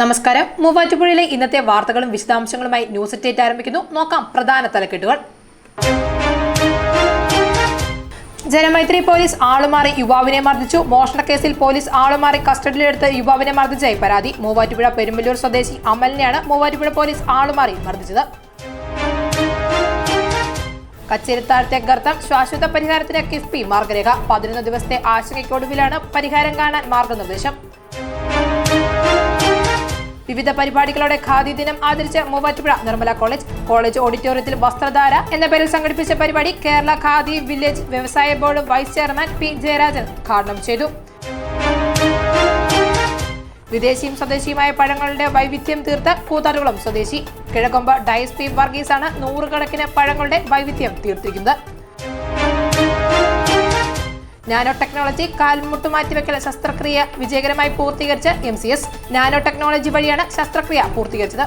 നമസ്കാരം. മൂവാറ്റുപുഴയിലെ ഇന്നത്തെ വാർത്തകളും വിശദാംശങ്ങളുമായി ന്യൂസ് ഡേറ്റ് ആരംഭിക്കുന്നു. നോക്കാം പ്രധാന തലക്കെട്ടുകൾ. ജനമൈത്രി പോലീസ് ആളുമാറി യുവാവിനെ മർദ്ദിച്ചു. മോഷണക്കേസിൽ പോലീസ് ആളുമാറി കസ്റ്റഡിയിലെടുത്ത് യുവാവിനെ മർദ്ദിച്ചായി പരാതി. മൂവാറ്റുപുഴ പെരുമ്പല്ലൂർ സ്വദേശി അമലിനെയാണ് മൂവാറ്റുപുഴ പോലീസ് ആളുമാറി മർദ്ദിച്ചത്. കച്ചേരിത്താഴത്തെ ഗർത്തം ശാശ്വത പരിഹാരത്തിന് കിഫ്ബി മാർഗരേഖ. പതിനൊന്ന് ദിവസത്തെ ആശങ്കയ്ക്കൊടുവിലാണ് പരിഹാരം കാണാൻ മാർഗനിർദ്ദേശം. വിവിധ പരിപാടികളോടെ ഖാദി ദിനം ആചരിച്ച മൂവാറ്റുപുഴ നിർമ്മല കോളേജ് കോളേജ് ഓഡിറ്റോറിയത്തിൽ വസ്ത്രധാര എന്ന പേരിൽ സംഘടിപ്പിച്ച പരിപാടി കേരള ഖാദി വില്ലേജ് വ്യവസായ board vice chairman P Jayarajan ഉദ്ഘാടനം ചെയ്തു. വിദേശിയും സ്വദേശിയുമായ പഴങ്ങളുടെ വൈവിധ്യം തീർത്ത കൂത്താട്ടുകുളം സ്വദേശി. കിഴക്കൊമ്പ് ഡയസ് പി വർഗീസാണ് നൂറുകണക്കിന് പഴങ്ങളുടെ വൈവിധ്യം തീർത്തിരിക്കുന്നത്. നാനോ ടെക്നോളജി കാൽമുട്ട് മാറ്റിവെക്കൽ ശസ്ത്രക്രിയ വിജയകരമായി പൂർത്തീകരിച്ച M C S nano technology വഴിയാണ് ശസ്ത്രക്രിയ പൂർത്തീകരിച്ചത്.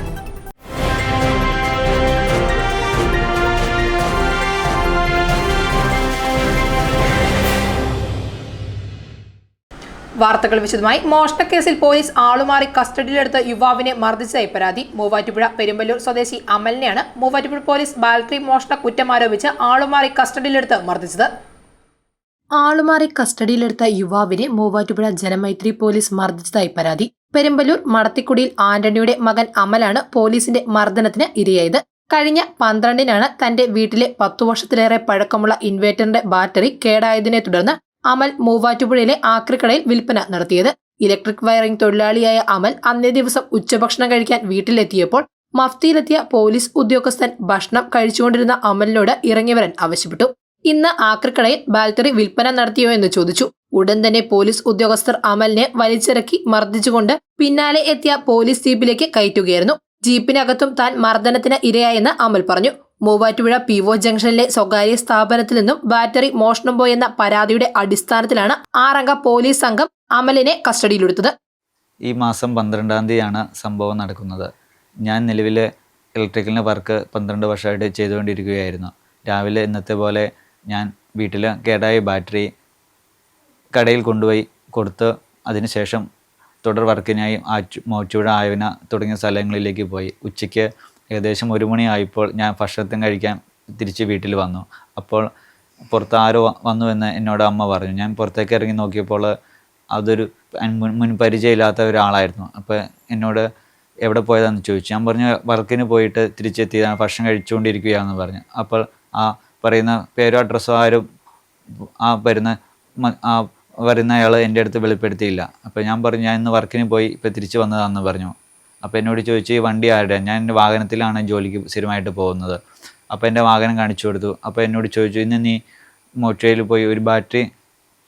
വാർത്തകൾ വിശദമായി. മോഷണക്കേസിൽ പോലീസ് ആളുമാറി കസ്റ്റഡിയിലെടുത്ത യുവാവിനെ മർദ്ദിച്ചതായി പരാതി. മൂവാറ്റുപുഴ പെരുമ്പല്ലൂർ സ്വദേശി അമലിനെയാണ് മൂവാറ്റുപുഴ പോലീസ് ബാലറ്ററി മോഷണ കുറ്റം ആരോപിച്ച് ആളുമാറി കസ്റ്റഡിയിലെടുത്ത് മർദ്ദിച്ചത്. ആളുമാറി കസ്റ്റഡിയിലെടുത്ത യുവാവിനെ മൂവാറ്റുപുഴ ജനമൈത്രി പോലീസ് മർദ്ദിച്ചതായി പരാതി. പെരുമ്പലൂർ മടത്തിക്കുടിയിൽ ആന്റണിയുടെ മകൻ അമലാണ് പോലീസിന്റെ മർദ്ദനത്തിന് ഇരയായത്. കഴിഞ്ഞ പന്ത്രണ്ടിനാണ് തന്റെ വീട്ടിലെ പത്തു വർഷത്തിലേറെ പഴക്കമുള്ള ഇൻവേർട്ടറിന്റെ ബാറ്ററി കേടായതിനെ തുടർന്ന് അമൽ മൂവാറ്റുപുഴയിലെ ആക്രിക്കടയിൽ വിൽപ്പന നടത്തിയത്. ഇലക്ട്രിക് വയറിംഗ് തൊഴിലാളിയായ അമൽ അന്നേ ദിവസം ഉച്ചഭക്ഷണം കഴിക്കാൻ വീട്ടിലെത്തിയപ്പോൾ മഫ്തിയിലെത്തിയ പോലീസ് ഉദ്യോഗസ്ഥൻ ഭക്ഷണം കഴിച്ചുകൊണ്ടിരുന്ന അമലിനോട് ഇറങ്ങിവരൻ ആവശ്യപ്പെട്ടു. ഇന്ന് ആക്രിക്കടയിൽ ബാറ്ററി വിൽപ്പന നടത്തിയോ എന്ന് ചോദിച്ചു. ഉടൻ തന്നെ പോലീസ് ഉദ്യോഗസ്ഥർ അമലിനെ വലിച്ചിറക്കി മർദ്ദിച്ചുകൊണ്ട് പിന്നാലെ എത്തിയ പോലീസ് ജീപ്പിലേക്ക് കയറ്റുകയായിരുന്നു. ജീപ്പിനകത്തും താൻ മർദ്ദനത്തിന് ഇരയായെന്ന് അമൽ പറഞ്ഞു. മൂവാറ്റുപുഴ പി ഒ ജംഗ്ഷനിലെ സ്വകാര്യ സ്ഥാപനത്തിൽ നിന്നും ബാറ്ററി മോഷണം പോയെന്ന പരാതിയുടെ അടിസ്ഥാനത്തിലാണ് ആറംഗ പോലീസ് സംഘം അമലിനെ കസ്റ്റഡിയിലെടുത്തത്. ഈ മാസം പന്ത്രണ്ടാം തീയതിയാണ് സംഭവം നടക്കുന്നത്. ഞാൻ നിലവിലെ ഇലക്ട്രിക്കലിന്റെ വർക്ക് പന്ത്രണ്ട് വർഷമായിട്ട് ചെയ്തുകൊണ്ടിരിക്കുകയായിരുന്നു. രാവിലെ ഇന്നത്തെ പോലെ ഞാൻ വീട്ടിൽ കേടായ ബാറ്ററി കടയിൽ കൊണ്ടുപോയി കൊടുത്ത് അതിനുശേഷം തുടർ വർക്കിനായി ആച്ചു മോച്ചുപുഴ ആയവന തുടങ്ങിയ സ്ഥലങ്ങളിലേക്ക് പോയി. ഉച്ചയ്ക്ക് ഏകദേശം ഒരു മണിയായപ്പോൾ ഞാൻ ഭക്ഷണത്തിന് കഴിക്കാൻ തിരിച്ച് വീട്ടിൽ വന്നു. അപ്പോൾ പുറത്ത് ആരോ വന്നു എന്ന് എന്നോട് അമ്മ പറഞ്ഞു. ഞാൻ പുറത്തേക്ക് ഇറങ്ങി നോക്കിയപ്പോൾ അതൊരു മുൻ മുൻ പരിചയമില്ലാത്ത ഒരാളായിരുന്നു. അപ്പോൾ എന്നോട് എവിടെ പോയതാണെന്ന് ചോദിച്ചു. ഞാൻ പറഞ്ഞു വർക്കിന് പോയിട്ട് തിരിച്ചെത്തിയതാണ് ഭക്ഷണം കഴിച്ചുകൊണ്ടിരിക്കുകയാണെന്ന് പറഞ്ഞു. അപ്പോൾ ആ പറയുന്ന പേരോ അഡ്രസ്സോ ആരും ആ വരുന്ന ആ വരുന്ന അയാൾ എന്റെ അടുത്ത് വെളിപ്പെടുത്തിയില്ല. അപ്പോൾ ഞാൻ പറഞ്ഞു ഞാൻ ഇന്ന് വർക്കിന് പോയി ഇപ്പോൾ തിരിച്ച് വന്നതാണെന്ന് പറഞ്ഞു. അപ്പോൾ എന്നോട് ചോദിച്ചു ഈ വണ്ടി ആരുടെ? ഞാൻ എന്റെ വാഹനത്തിലാണ് ജോലിക്ക് സ്ഥിരമായിട്ട് പോകുന്നത്. അപ്പോൾ എന്റെ വാഹനം കാണിച്ചു കൊടുത്തു. അപ്പോൾ എന്നോട് ചോദിച്ചു ഇന്ന് നീ മോട്ടോയിൽ പോയി ഒരു ബാറ്ററി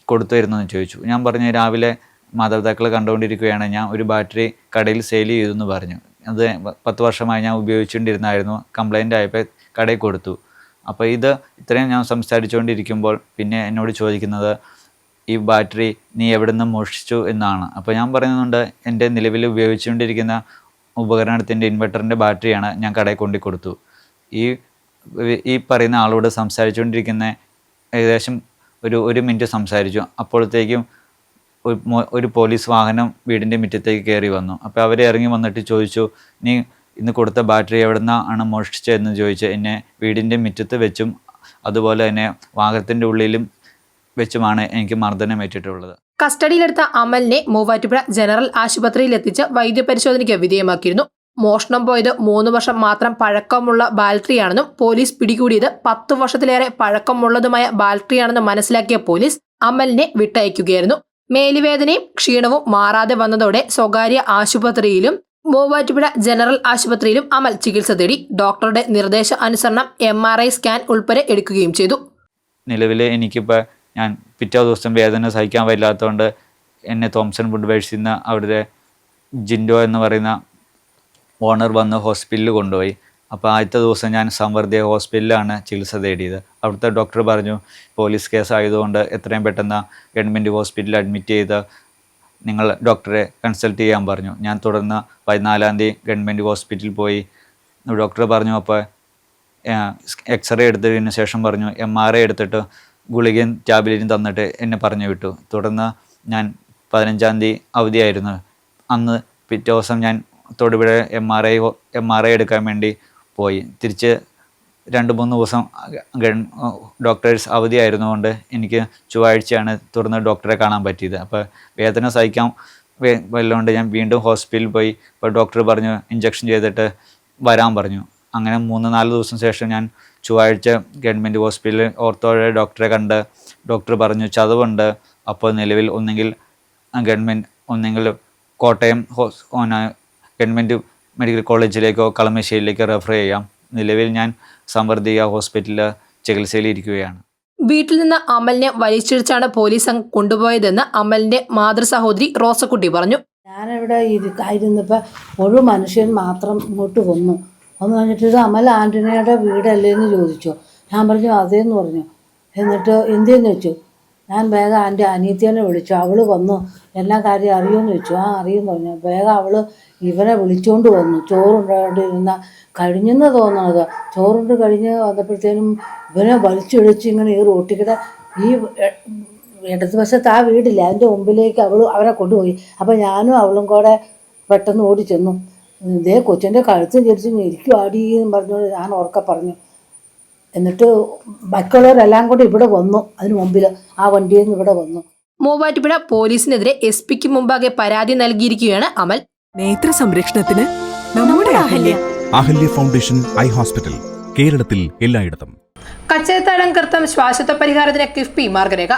കൊടുത്തുവരുന്നു എന്ന് ചോദിച്ചു. ഞാൻ പറഞ്ഞു രാവിലെ മാതാപിതാക്കൾ കണ്ടുകൊണ്ടിരിക്കുകയാണ്. ഞാൻ ഒരു ബാറ്ററി കടയിൽ സെയിൽ ചെയ്തു എന്ന് പറഞ്ഞു. അത് പത്ത് വർഷമായി ഞാൻ ഉപയോഗിച്ചുകൊണ്ടിരുന്നായിരുന്നു. കംപ്ലൈന്റ് ആയപ്പോൾ കടയിൽ കൊടുത്തു. അപ്പോൾ ഇത് ഇത്രയും ഞാൻ സംസാരിച്ചുകൊണ്ടിരിക്കുമ്പോൾ പിന്നെ എന്നോട് ചോദിക്കുന്നത് ഈ ബാറ്ററി നീ എവിടെ നിന്ന് മോഷ്ടിച്ചു എന്നാണ്? അപ്പോൾ ഞാൻ പറയുന്നുണ്ട് എന്റെ നിലവിൽ ഉപയോഗിച്ചുകൊണ്ടിരിക്കുന്ന ഉപകരണത്തിന്റെ ഇൻവെർട്ടറിന്റെ ബാറ്ററിയാണ് ഞാൻ കടയിൽ കൊണ്ടു കൊടുത്തു. ഈ ഈ പറയുന്ന ആളോട് സംസാരിച്ചുകൊണ്ടിരിക്കുന്ന ഏകദേശം ഒരു ഒരു മിനിറ്റ് സംസാരിച്ചു. അപ്പോഴത്തേക്കും ഒരു പോലീസ് വാഹനം വീടിന്റെ മുറ്റത്തേക്ക് കയറി വന്നു. അപ്പോൾ അവർ ഇറങ്ങി വന്നിട്ട് ചോദിച്ചു നീ ഇന്ന് കൊടുത്ത ബാറ്ററി എവിടെ നിന്നാണ് മോഷ്ടിച്ചതെന്ന് ചോദിച്ച് എന്നെ വീടിന്റെ മുറ്റത്ത് വെച്ചും അതുപോലെ തന്നെ വാഹനത്തിന്റെ ഉള്ളിലും വെച്ചുമാണ് എനിക്ക് മർദ്ദനമേറ്റിട്ടുള്ളത് കസ്റ്റഡിയിലെടുത്ത അമലിനെ മൂവാറ്റുപുഴ ജനറൽ ആശുപത്രിയിൽ എത്തിച്ച് വൈദ്യപരിശോധനയ്ക്ക് വിധേയമാക്കിയിരുന്നു. മോഷണം പോയത് മൂന്ന് വർഷം മാത്രം പഴക്കമുള്ള ബാറ്ററിയാണെന്നും പോലീസ് പിടികൂടിയത് പത്തു വർഷത്തിലേറെ പഴക്കമുള്ളതുമായ ബാറ്ററിയാണെന്ന് മനസ്സിലാക്കിയ പോലീസ് അമലിനെ വിട്ടയക്കുകയായിരുന്നു. മേലുവേദനയും ക്ഷീണവും മാറാതെ വന്നതോടെ സ്വകാര്യ ആശുപത്രിയിലും മൂവാറ്റുപുഴ ജനറൽ ആശുപത്രിയിലും അമൽ ചികിത്സ തേടി ഡോക്ടറുടെ നിർദ്ദേശ അനുസരണം എം ആർ ഐ സ്കാൻ ഉൾപ്പെടെ എടുക്കുകയും ചെയ്തു. നിലവിൽ എനിക്കിപ്പോൾ ഞാൻ പിറ്റേ ദിവസം വേദന സഹിക്കാൻ പറ്റാത്തതുകൊണ്ട് എന്നെ തോംസൺ ബുഡ് നിന്ന് അവിടുത്തെ ജിൻഡോ എന്ന് പറയുന്ന ഓണർ വന്ന് ഹോസ്പിറ്റലിൽ കൊണ്ടുപോയി. അപ്പോൾ ആദ്യത്തെ ദിവസം ഞാൻ സംവർദ്ധയ ഹോസ്പിറ്റലിലാണ് ചികിത്സ തേടിയത്. അവിടുത്തെ ഡോക്ടർ പറഞ്ഞു പോലീസ് കേസ് ആയതുകൊണ്ട് എത്രയും പെട്ടെന്ന് ഗവൺമെന്റ് ഹോസ്പിറ്റലിൽ അഡ്മിറ്റ് ചെയ്ത് നിങ്ങൾ ഡോക്ടറെ കൺസൾട്ട് ചെയ്യാൻ പറഞ്ഞു. ഞാൻ തുടർന്ന് പതിനാലാം തീയതി ഗവൺമെന്റ് ഹോസ്പിറ്റലിൽ പോയി. ഡോക്ടർ പറഞ്ഞു അപ്പോൾ എക്സ്റേ എടുത്തതിന് ശേഷം പറഞ്ഞു എം ആർ ഐ എടുത്തിട്ട് ഗുളികയും ടാബ്ലറ്റും തന്നിട്ട് എന്നെ പറഞ്ഞു വിട്ടു. തുടർന്ന് ഞാൻ പതിനഞ്ചാം തീയതി അവധിയായിരുന്നു. അന്ന് പിറ്റേ ദിവസം ഞാൻ Thodupuzha M R I M R I എടുക്കാൻ വേണ്ടി പോയി. തിരിച്ച് രണ്ട് മൂന്ന് ദിവസം ഡോക്ടേഴ്സ് അവധിയായിരുന്നുകൊണ്ട് എനിക്ക് ചൊവ്വാഴ്ചയാണ് തുടർന്ന് ഡോക്ടറെ കാണാൻ പറ്റിയത്. അപ്പോൾ വേദന സഹിക്കാൻ വല്ലതുകൊണ്ട് ഞാൻ വീണ്ടും ഹോസ്പിറ്റലിൽ പോയി. ഇപ്പോൾ ഡോക്ടർ പറഞ്ഞു ഇഞ്ചക്ഷൻ ചെയ്തിട്ട് വരാൻ പറഞ്ഞു. അങ്ങനെ മൂന്ന് നാല് ദിവസം ശേഷം ഞാൻ ചൊവ്വാഴ്ച ഗവൺമെന്റ് ഹോസ്പിറ്റലിൽ ഓർത്തോയുടെ ഡോക്ടറെ കണ്ട് ഡോക്ടർ പറഞ്ഞു ചതവുണ്ട്. അപ്പോൾ നിലവിൽ ഒന്നെങ്കിൽ ഗവൺമെന്റ് ഒന്നെങ്കിൽ കോട്ടയം ഹോസ് ഗവൺമെന്റ് മെഡിക്കൽ കോളേജിലേക്കോ കളമശ്ശേരിയിലേക്കോ റെഫർ ചെയ്യാം. നിലവിൽ ഞാൻ സമൃദ്ധിക ഹോസ്പിറ്റലിൽ ചികിത്സയിലിരിക്കുകയാണ്. വീട്ടിൽ നിന്ന് അമലിനെ വലിച്ചിഴിച്ചാണ് പോലീസ് അംഗം കൊണ്ടുപോയതെന്ന് അമലിന്റെ മാതൃ സഹോദരി റോസക്കുട്ടി പറഞ്ഞു. ഞാനിവിടെ ഇരുന്നിപ്പോൾ ഒരു മനുഷ്യൻ മാത്രം ഇങ്ങോട്ട് വന്നു. വന്നു പറഞ്ഞിട്ട് ഇത് അമൽ ആന്റണിയുടെ വീടല്ലേ എന്ന് ചോദിച്ചു. ഞാൻ പറഞ്ഞു അതേന്ന് പറഞ്ഞു. എന്നിട്ട് എന്തെന്ന് വെച്ചു? ഞാൻ വേഗം എന്റെ അനീതിയനെ വിളിച്ചു. അവൾ വന്നു. എല്ലാ കാര്യം അറിയുമെന്ന് വെച്ചു. ആ അറിയുമെന്ന് പറഞ്ഞു. വേഗം അവൾ ഇവനെ വിളിച്ചുകൊണ്ട് വന്നു. ചോറുണ്ടായിരുന്ന കഴിഞ്ഞെന്ന് തോന്നണത്. ചോറുണ്ട് കഴിഞ്ഞ് വന്നപ്പോഴത്തേനും ഇവനെ വലിച്ചൊഴിച്ച് ഇങ്ങനെ ഈ റോട്ടിക്കിടെ ഈ ഇടതുവശത്ത് ആ വീടില്ല? അതിന്റെ മുമ്പിലേക്ക് അവൾ അവരെ കൊണ്ടുപോയി. അപ്പോൾ ഞാനും അവളും കൂടെ പെട്ടെന്ന് ഓടി ചെന്നു. ഇതേ കൊച്ചിന്റെ കഴുത്ത് ചരിച്ച് ഇരിക്കും ആടി പറഞ്ഞുകൊണ്ട് ഞാൻ ഉറക്കെ പറഞ്ഞു. എന്നിട്ട് ബാക്കിയുള്ളവരെല്ലാം കൂടി ഇവിടെ വന്നു. അതിന് മുമ്പിൽ ആ വണ്ടിയിൽ നിന്ന് ഇവിടെ വന്നു. മൂവാറ്റുപുഴ പോലീസിനെതിരെ എസ് പിക്ക് മുമ്പാകെ പരാതി നൽകിയിരിക്കുകയാണ് അമൽ. നേത്ര സംരക്ഷണത്തിന് നമ്മുടെ Ahalya. Ahalya. Foundation eye hospital കേരളത്തിൽ എല്ലായിടത്തും. കച്ചേത്താഴം കൃത്തം ശ്വാസത്വ പരിഹാരത്തിന് കിഫ്ബി മാർഗരേഖ.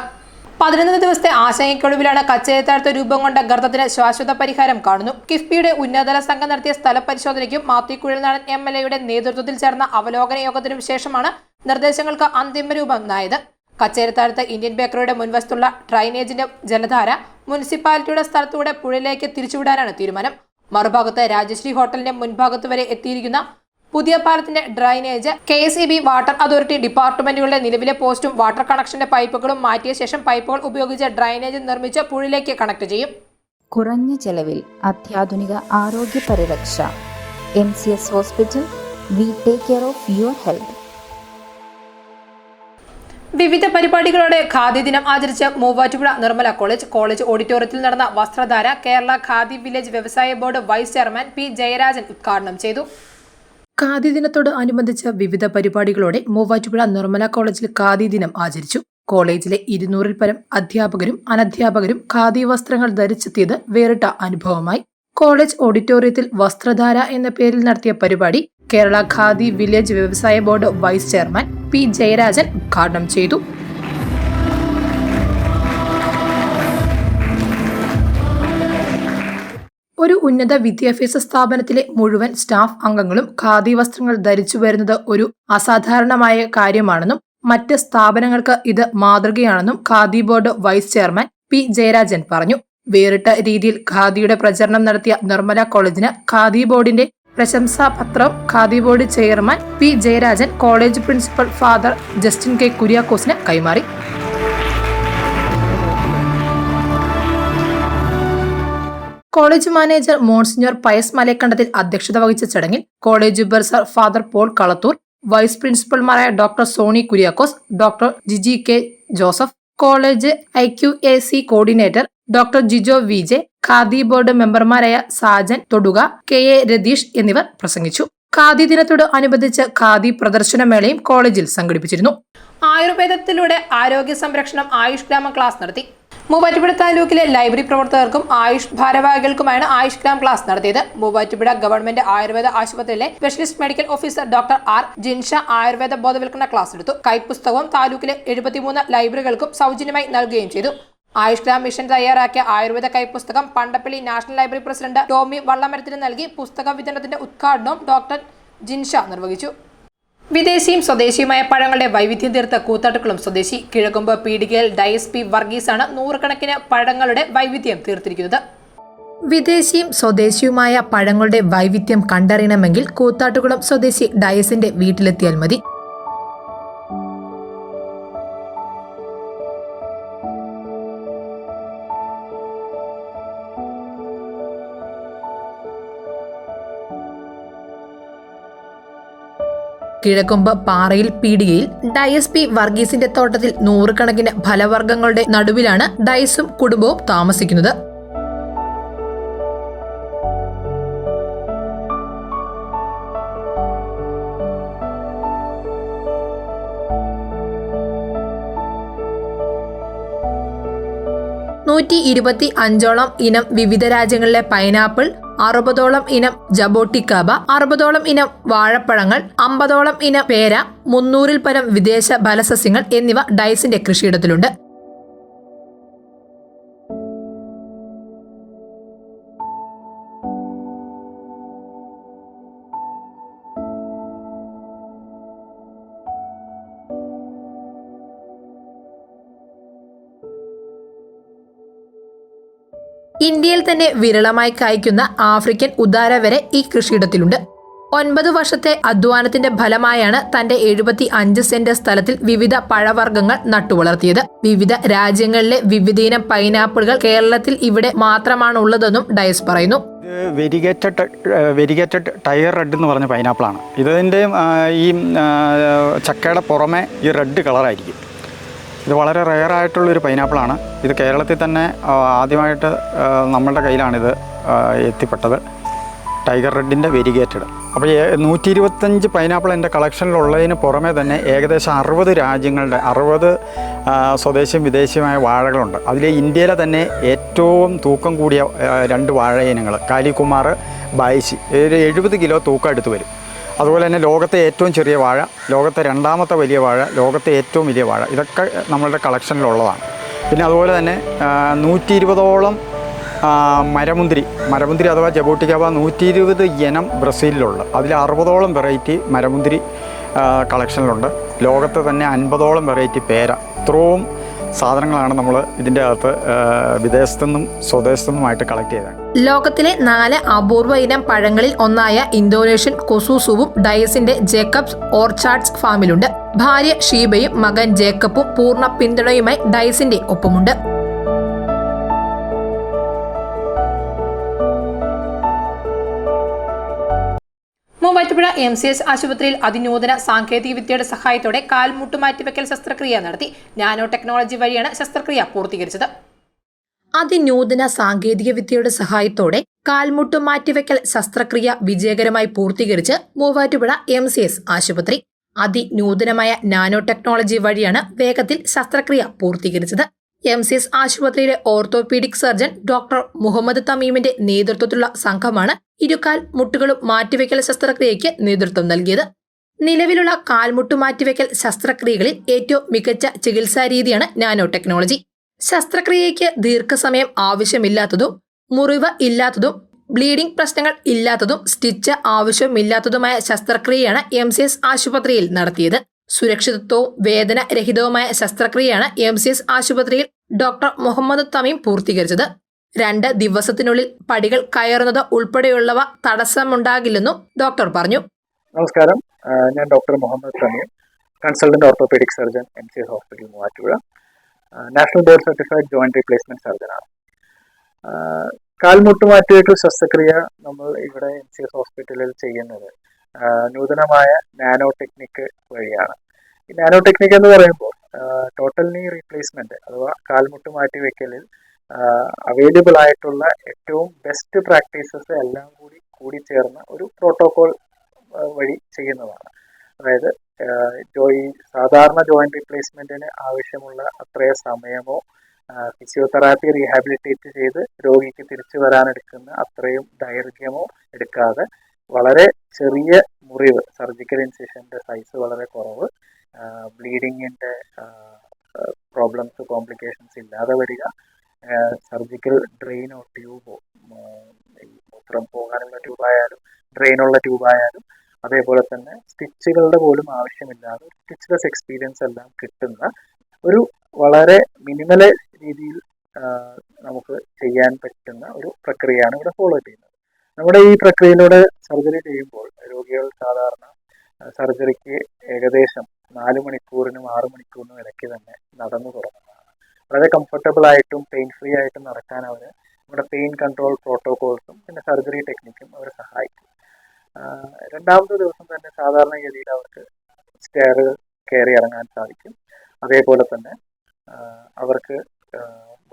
പതിനൊന്ന് ദിവസത്തെ ആശങ്കയ്ക്കൊടുവിലാണ് കച്ചേത്താഴത്ത് രൂപം കൊണ്ട ഗർത്തത്തിന് ശാശ്വത പരിഹാരം കാണുന്നു. കിഫ്ബിയുടെ ഉന്നതതല സംഘം നടത്തിയ സ്ഥലപരിശോധനയ്ക്കും മാത്യു കുഴൽനാടൻ എം എൽ എയുടെ നേതൃത്വത്തിൽ ചേർന്ന അവലോകന യോഗത്തിനും ശേഷമാണ് നിർദ്ദേശങ്ങൾക്ക് അന്തിമ രൂപം നായത്. കച്ചേരത്താഴത്ത് ഇന്ത്യൻ ബേക്കറിയുടെ മുൻവശത്തുള്ള ഡ്രൈനേജിന്റെ ജലധാര മുനിസിപ്പാലിറ്റിയുടെ സ്ഥലത്തൂടെ പുഴയിലേക്ക് തിരിച്ചുവിടാനാണ് തീരുമാനം. മറുഭാഗത്ത് രാജശ്രീ ഹോട്ടലിന്റെ മുൻഭാഗത്ത് വരെ എത്തിയിരിക്കുന്ന പുതിയ പാലത്തിന്റെ drainage K S E B water authority ഡിപ്പാർട്ട്മെന്റുകളുടെ നിലവിലെ പോസ്റ്റും വാട്ടർ കണക്ഷന്റെ പൈപ്പുകളും മാറ്റിയ ശേഷം പൈപ്പുകൾ ഉപയോഗിച്ച് ഡ്രൈനേജ് നിർമ്മിച്ച് പുഴയിലേക്ക് കണക്ട് ചെയ്യും. കുറഞ്ഞ ചെലവിൽ അത്യാധുനിക ആരോഗ്യ പരിരക്ഷ. M C S hospital we take care of your health. വിവിധ പരിപാടികളോടെ ഖാദി ദിനം ആചരിച്ച മൂവാറ്റുപുഴ നിർമ്മല കോളേജ് കോളേജ് ഓഡിറ്റോറിയത്തിൽ നടന്ന വസ്ത്രധാര കേരള ഖാദി വില്ലേജ് വ്യവസായ board vice chairman P Jayarajan ഉദ്ഘാടനം ചെയ്തു. ഖാദി ദിനത്തോട് അനുബന്ധിച്ച വിവിധ പരിപാടികളോടെ മൂവാറ്റുപുഴ നിർമ്മല കോളേജിൽ ഖാദി ദിനം ആചരിച്ചു. കോളേജിലെ ഇരുന്നൂറിൽ പരം അധ്യാപകരും അനധ്യാപകരും ഖാദി വസ്ത്രങ്ങൾ ധരിച്ചെത്തിയത് വേറിട്ട അനുഭവമായി. കോളേജ് ഓഡിറ്റോറിയത്തിൽ വസ്ത്രധാര എന്ന പേരിൽ നടത്തിയ പരിപാടി കേരള ഖാദി വില്ലേജ് വ്യവസായ board vice chairman P Jayarajan ഉദ്ഘാടനം ചെയ്തു. ഒരു ഉന്നത വിദ്യാഭ്യാസ സ്ഥാപനത്തിലെ മുഴുവൻ സ്റ്റാഫ് അംഗങ്ങളും ഖാദി വസ്ത്രങ്ങൾ ധരിച്ചു വരുന്നത് ഒരു അസാധാരണമായ കാര്യമാണെന്നും മറ്റ് സ്ഥാപനങ്ങൾക്ക് ഇത് മാതൃകയാണെന്നും Khadi board vice chairman P Jayarajan പറഞ്ഞു. വേറിട്ട രീതിയിൽ ഖാദിയുടെ പ്രചരണം നടത്തിയ നിർമ്മല കോളേജിന് ഖാദി ബോർഡിന്റെ പ്രശംസാ പത്രം khadi board chairman P Jayarajan college principal father Justin K കുര്യാക്കോസിന് കൈമാറി. College manager monsignor Pius Malayakandathil അധ്യക്ഷത വഹിച്ച ചടങ്ങിൽ college bursar father Paul Kalathoor vice പ്രിൻസിപ്പൽമാരായ doctor Soni Kuriakose doctor Jiji K Joseph college I Q A C coordinator doctor Jijo V J khadi board മെമ്പർമാരായ Sajan Thoduka K A Ratheesh എന്നിവർ പ്രസംഗിച്ചു. ഖാദി ദിനത്തോട് അനുബന്ധിച്ച് ഖാദി പ്രദർശനമേളയും കോളേജിൽ സംഘടിപ്പിച്ചിരുന്നു. ആയുർവേദത്തിലൂടെ ആരോഗ്യ സംരക്ഷണം ആയുഷ് ഗ്രാമ ക്ലാസ് നടത്തി. മൂവാറ്റുപുഴ താലൂക്കിലെ ലൈബ്രറി പ്രവർത്തകർക്കും ആയുഷ് ഭാരവാഹികൾക്കുമാണ് ആയുഷ് ഗ്രാം ക്ലാസ് നടത്തിയത്. മൂവാറ്റുപുഴ ഗവൺമെന്റ് ആയുർവേദ ആശുപത്രിയിലെ specialist medical officer doctor R Jinsha Ayurveda ബോധവൽക്കരണ ക്ലാസ് എടുത്തു. കൈപ്പുസ്തകവും താലൂക്കിലെ എഴുപത്തിമൂന്ന് ലൈബ്രറികൾക്കും സൗജന്യമായി നൽകുകയും ചെയ്തു. ആയുഷ് ഗ്രാം മിഷൻ തയ്യാറാക്കിയ Ayurveda കൈപ്പുസ്തകം Pandappilly national library president Tomy വള്ളമരത്തിന് നൽകി പുസ്തക വിതരണത്തിന്റെ ഉദ്ഘാടനവും ഡോക്ടർ ജിൻഷ നിർവഹിച്ചു. വിദേശിയും സ്വദേശിയുമായ പഴങ്ങളുടെ വൈവിധ്യം തീർത്ത കൂത്താട്ടുകളും സ്വദേശി കിഴക്കുമ്പ് പീടികയിൽ ഡയസ് പി വർഗീസാണ് നൂറുകണക്കിന് പഴങ്ങളുടെ വൈവിധ്യം തീർത്തിരിക്കുന്നത്. വിദേശിയും സ്വദേശിയുമായ പഴങ്ങളുടെ വൈവിധ്യം കണ്ടറിയണമെങ്കിൽ കൂത്താട്ടുകുളം സ്വദേശി ഡയസിന്റെ വീട്ടിലെത്തിയാൽ മതി. കിഴക്കൊമ്പ് പാറയിൽ പീടികയിൽ ഡയസ് പി വർഗീസിന്റെ തോട്ടത്തിൽ നൂറുകണക്കിന് ഫലവർഗങ്ങളുടെ നടുവിലാണ് ഡയസും കുടുംബവും താമസിക്കുന്നത്. നൂറ്റി ഇരുപത്തി അഞ്ചോളം ഇനം വിവിധ രാജ്യങ്ങളിലെ പൈനാപ്പിൾ അറുപതോളം ഇനം ജബോട്ടിക്കാബ അറുപതോളം ഇനം വാഴപ്പഴങ്ങൾ അമ്പതോളം ഇനം പേര മുന്നൂറിൽ പരം വിദേശ ഫലസസ്യങ്ങൾ എന്നിവ ഡൈസിന്റെ കൃഷിയിടത്തിലുണ്ട്. ഇന്ത്യയിൽ തന്നെ വിരളമായി കായ്ക്കുന്ന ആഫ്രിക്കൻ ഉദാര വരെ ഈ കൃഷിയിടത്തിലുണ്ട്. ഒൻപത് വർഷത്തെ അധ്വാനത്തിന്റെ ഫലമായാണ് തന്റെ എഴുപത്തി അഞ്ച് സെന്റ് സ്ഥലത്തിൽ വിവിധ പഴവർഗങ്ങൾ നട്ടുവളർത്തിയത്. വിവിധ രാജ്യങ്ങളിലെ വിവിധയിനം പൈനാപ്പിളുകൾ കേരളത്തിൽ ഇവിടെ മാത്രമാണ് ഉള്ളതെന്നും ഡയസ് പറയുന്നു. വെരിഗേറ്റഡ് വെരിഗേറ്റഡ് ടയർ റെഡ് എന്ന് പറഞ്ഞ പൈനാപ്പിളാണ്. ഇതിന്റെ ഈ ചക്കയുടെ പുറമെ ഈ റെഡ് കളറായിരിക്കും. ഇത് വളരെ റെയർ ആയിട്ടുള്ളൊരു പൈനാപ്പിളാണ് ഇത് കേരളത്തിൽ തന്നെ ആദ്യമായിട്ട് നമ്മളുടെ കയ്യിലാണിത് എത്തിപ്പെട്ടത്. ടൈഗർ റെഡിന്റെ വെരിഗേറ്റഡ് അപ്പോൾ നൂറ്റി ഇരുപത്തഞ്ച് പൈനാപ്പിൾ എന്റെ കളക്ഷനിലുള്ളതിന് പുറമേ തന്നെ ഏകദേശം അറുപത് രാജ്യങ്ങളുടെ അറുപത് സ്വദേശിയും വിദേശിയുമായ വാഴകളുണ്ട്. അതിൽ ഇന്ത്യയിലെ തന്നെ ഏറ്റവും തൂക്കം കൂടിയ രണ്ട് വാഴ ഇനങ്ങൾ കാലികുമാർ ബായിശി ഒരു എഴുപത് കിലോ തൂക്കം എടുത്തു വരും. അതുപോലെ തന്നെ ലോകത്തെ ഏറ്റവും ചെറിയ വാഴ ലോകത്തെ രണ്ടാമത്തെ വലിയ വാഴ ലോകത്തെ ഏറ്റവും വലിയ വാഴ. ഇതൊക്കെ നമ്മളുടെ കളക്ഷനിലുള്ളതാണ്. പിന്നെ അതുപോലെ തന്നെ നൂറ്റി ഇരുപതോളം മരമുന്തിരി മരമുന്തിരി അഥവാ ജബോട്ടിക്കാവ നൂറ്റി ഇരുപത് ഇനം ബ്രസീലിലുള്ള അതിൽ അറുപതോളം വെറൈറ്റി മരമുന്തിരി കളക്ഷനിലുണ്ട്. ലോകത്തെ തന്നെ അൻപതോളം വെറൈറ്റി പേര. ഇത്രയും സാധനങ്ങളാണ് നമ്മൾ ഇതിന്റെ അകത്ത് വിദേശത്തുനിന്നും സ്വദേശത്തുനിന്നുമായിട്ട് കളക്ട് ചെയ്തത്. ലോകത്തിലെ നാല് അപൂർവ ഇനം പഴങ്ങളിൽ ഒന്നായ ഇന്തോനേഷ്യൻ കൊസൂസുവും ഡയസിന്റെ ജേക്കബ്സ് ഓർച്ചാർഡ്സ് ഫാമിലുണ്ട്. ഭാര്യ ഷീബയും മകൻ ജേക്കബും പൂർണ പിന്തുണയുമായി ഡയസിന്റെ ഒപ്പമുണ്ട്. മൂവാറ്റുപുഴ എം സി എസ് ആശുപത്രിയിൽ അതിനൂതന സാങ്കേതിക വിദ്യയുടെ സഹായത്തോടെ കാൽമുട്ട് മാറ്റിവെക്കൽ ശസ്ത്രക്രിയ നടത്തി. നാനോ ടെക്നോളജി വഴിയാണ് ശസ്ത്രക്രിയ പൂർത്തീകരിച്ചത്. അതിനൂതന സാങ്കേതിക വിദ്യയുടെ സഹായത്തോടെ കാൽമുട്ട് മാറ്റിവെക്കൽ ശസ്ത്രക്രിയ വിജയകരമായി പൂർത്തീകരിച്ച് മൂവാറ്റുപുഴ എം സി എസ് ആശുപത്രി. അതിനൂതനമായ നാനോ ടെക്നോളജി വഴിയാണ് വേഗത്തിൽ ശസ്ത്രക്രിയ പൂർത്തീകരിച്ചത്. എം സി എസ് ആശുപത്രിയിലെ ഓർത്തോപീഡിക് സർജൻ ഡോക്ടർ മുഹമ്മദ് തമീമിന്റെ നേതൃത്വത്തിലുള്ള സംഘമാണ് ഇരുകാൽ മുട്ടുകളും മാറ്റിവെക്കൽ ശസ്ത്രക്രിയയ്ക്ക് നേതൃത്വം നൽകിയത്. നിലവിലുള്ള കാൽമുട്ടു മാറ്റിവെക്കൽ ശസ്ത്രക്രിയകളിൽ ഏറ്റവും മികച്ച ചികിത്സാ രീതിയാണ് നാനോ ടെക്നോളജി. ശസ്ത്രക്രിയയ്ക്ക് ദീർഘസമയം ആവശ്യമില്ലാത്തതും മുറിവ് ഇല്ലാത്തതും ബ്ലീഡിംഗ് പ്രശ്നങ്ങൾ ഇല്ലാത്തതും സ്റ്റിച്ച് ആവശ്യമില്ലാത്തതുമായ ശസ്ത്രക്രിയയാണ് എം സി എസ് ആശുപത്രിയിൽ നടത്തിയത്. സുരക്ഷിതത്വവും വേദന രഹിതവുമായ ശസ്ത്രക്രിയയാണ് എം സി എസ് ആശുപത്രിയിൽ ഡോക്ടർ മുഹമ്മദ് തമീം പൂർത്തീകരിച്ചത്. രണ്ട് ദിവസത്തിനുള്ളിൽ പടികൾ കയറുന്നത് ഉൾപ്പെടെയുള്ളവ തടസ്സമുണ്ടാകില്ലെന്നും ഡോക്ടർ പറഞ്ഞു. നമസ്കാരം. ഞാൻ doctor Muhammad Sameer consultant orthopaedic surgeon M C S hospital Muvattupuzha. National board certified joint replacement സർജനാണ്. ആ, കാൽമുട്ട് മാറ്റിവെക്കൽ ശസ്ത്രക്രിയ നമ്മൾ ഇവിടെ എം സി എസ് ഹോസ്പിറ്റലിൽ ചെയ്യുന്നത് നൂതനമായ നാനോ ടെക്നിക്ക് വഴിയാണ്. ഈ നാനോ ടെക്നിക്ക് എന്ന് പറയുമ്പോൾ ടോട്ടൽ നീ റീപ്ലേസ്മെന്റ് അഥവാ കാൽമുട്ട് മാറ്റിവെക്കലിൽ അവൈലബിൾ ആയിട്ടുള്ള ഏറ്റവും ബെസ്റ്റ് പ്രാക്ടീസസ് എല്ലാം കൂടി കൂടിച്ചേർന്ന ഒരു പ്രോട്ടോകോൾ വഴി ചെയ്യുന്നതാണ്. അതായത് ജോയി സാധാരണ ജോയിന്റ് റീപ്ലേസ്മെന്റിന് ആവശ്യമുള്ള അത്രയോ സമയമോ ഫിസിയോതെറാപ്പി റീഹാബിലിറ്റേറ്റ് ചെയ്ത് രോഗിക്ക് തിരിച്ചു വരാനെടുക്കുന്ന അത്രയും ദൈർഘ്യമോ എടുക്കാതെ വളരെ ചെറിയ മുറിവ് സർജിക്കൽ ഇൻസിഷന്റെ സൈസ് വളരെ കുറവ് ബ്ലീഡിങ്ങിന്റെ പ്രോബ്ലംസ് കോംപ്ലിക്കേഷൻസ് ഇല്ലാതെ വരിക സർജിക്കൽ ഡ്രെയിനോ ട്യൂബോ മൂത്രം പോകാനുള്ള ട്യൂബായാലും ഡ്രെയിനുള്ള ട്യൂബായാലും അതേപോലെ തന്നെ സ്റ്റിച്ചുകളുടെ പോലും ആവശ്യമില്ലാതെ സ്റ്റിച്ച്ലെസ് എക്സ്പീരിയൻസ് എല്ലാം കിട്ടുന്ന ഒരു വളരെ മിനിമൽ രീതിയിൽ നമുക്ക് ചെയ്യാൻ പറ്റുന്ന ഒരു പ്രക്രിയയാണ് ഇവിടെ ഫോളോ ചെയ്യുന്നത്. നമ്മുടെ ഈ പ്രക്രിയയിലൂടെ സർജറി ചെയ്യുമ്പോൾ രോഗികൾ സാധാരണ സർജറിക്ക് ഏകദേശം നാല് മണിക്കൂറിനും ആറ് മണിക്കൂറിനും ഇടയ്ക്ക് തന്നെ നടന്നു തുടങ്ങുന്നതാണ് വളരെ കംഫർട്ടബിൾ ആയിട്ടും പെയിൻ ഫ്രീ ആയിട്ടും നടക്കാൻ അവർ നമ്മുടെ പെയിൻ കൺട്രോൾ പ്രോട്ടോകോൾസും പിന്നെ സർജറി ടെക്നിക്കും അവരെ സഹായിക്കും. രണ്ടാമത്തെ ദിവസം തന്നെ സാധാരണഗതിയിൽ അവർക്ക് സ്റ്റെയർ കയറി ഇറങ്ങാൻ സാധിക്കും. അതേപോലെ തന്നെ അവർക്ക്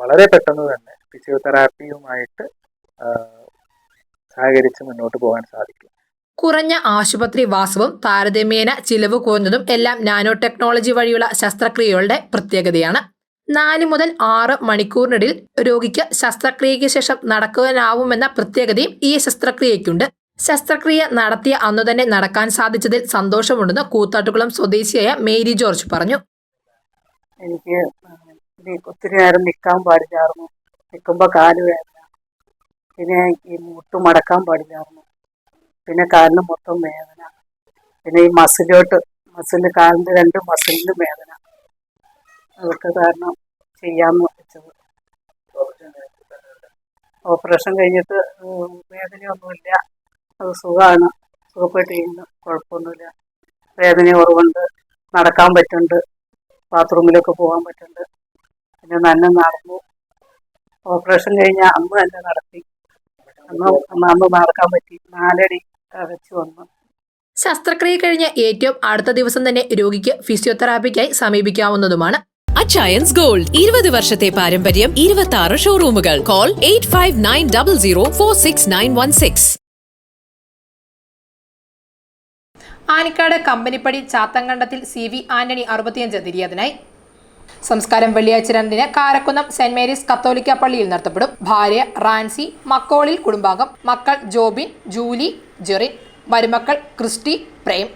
വളരെ പെട്ടെന്ന് തന്നെ ഫിസിയോതെറാപ്പിയുമായിട്ട് സഹകരിച്ച് മുന്നോട്ട് പോകാൻ സാധിക്കും. കുറഞ്ഞ ആശുപത്രി വാസവും താരതമ്യേന ചിലവ് കുറഞ്ഞതും എല്ലാം നാനോ ടെക്നോളജി വഴിയുള്ള ശസ്ത്രക്രിയകളുടെ പ്രത്യേകതയാണ്. നാല് മുതൽ ആറ് മണിക്കൂറിനിടയിൽ രോഗിക്ക് ശസ്ത്രക്രിയയ്ക്ക് ശേഷം നടക്കുവാനാവുമെന്ന പ്രത്യേകതയും ഈ ശസ്ത്രക്രിയയ്ക്കുണ്ട്. ശസ്ത്രക്രിയ നടത്തിയ അന്നു തന്നെ നടക്കാൻ സാധിച്ചതിൽ സന്തോഷമുണ്ടെന്ന് കൂത്താട്ടുകുളം സ്വദേശിയായ മേരി ജോർജ് പറഞ്ഞു. എനിക്ക് ഒത്തിരി നേരം നിൽക്കാൻ പാടില്ലായിരുന്നു. നിൽക്കുമ്പോൾ കാൽ വേദന. പിന്നെ ഈ മുട്ട് മടക്കാൻ പാടില്ലായിരുന്നു. പിന്നെ കാലിന് മൊത്തം വേദന. പിന്നെ ഈ മസിലോട്ട് മസിൽ കാലിന്റെ രണ്ട് മസിലിനും വേദന. അതൊക്കെ കാരണം ചെയ്യാമെന്ന് വെച്ചത്. ഓപ്പറേഷൻ കഴിഞ്ഞിട്ട് വേദനയൊന്നുമില്ല. അത് സുഖമാണ് സുഖപ്പെട്ടിരിക്കുന്നു. കുഴപ്പമൊന്നുമില്ല. വേദന കുറവുണ്ട്. നടക്കാൻ പറ്റുന്നുണ്ട്. ബാത്റൂമിലൊക്കെ പോകാൻ പറ്റുന്നുണ്ട്. പിന്നെ നന്നെ നടന്നു. ഓപ്പറേഷൻ കഴിഞ്ഞ അന്ന് തന്നെ നടത്തി. അന്ന് അന്ന് അന്ന് നടക്കാൻ പറ്റി. നാലടി വെച്ച് വന്നു. ശസ്ത്രക്രിയ കഴിഞ്ഞ ഏറ്റവും അടുത്ത ദിവസം തന്നെ രോഗിക്ക് ഫിസിയോതെറാപ്പിക്കായി സമീപിക്കാവുന്നതുമാണ്. അച്ചയൻസ് ഗോൾഡ് ഇരുപത് വർഷത്തെ പാരമ്പര്യം ഇരുപത്തി ആറ് ഷോറൂമുകൾ call eight five nine double zero four six nine one six Anikkad Companypady ചാത്തങ്കണ്ടത്തിൽ C V Antony അറുപത്തിയഞ്ച് നിര്യാതനായി. സംസ്കാരം വെള്ളിയാഴ്ച രണ്ടിന് കാരക്കുന്നം സെന്റ് മേരീസ് കത്തോലിക്ക പള്ളിയിൽ നടത്തപ്പെടും. ഭാര്യ റാൻസി മക്കോളിൽ കുടുംബാംഗം. മക്കൾ ജോബിൻ ജൂലി ജെറിൻ. മരുമക്കൾ ക്രിസ്റ്റി പ്രേം.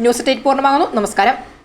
ന്യൂസ് ഡേറ്റ് പൂർണമാകുന്നു. നമസ്കാരം.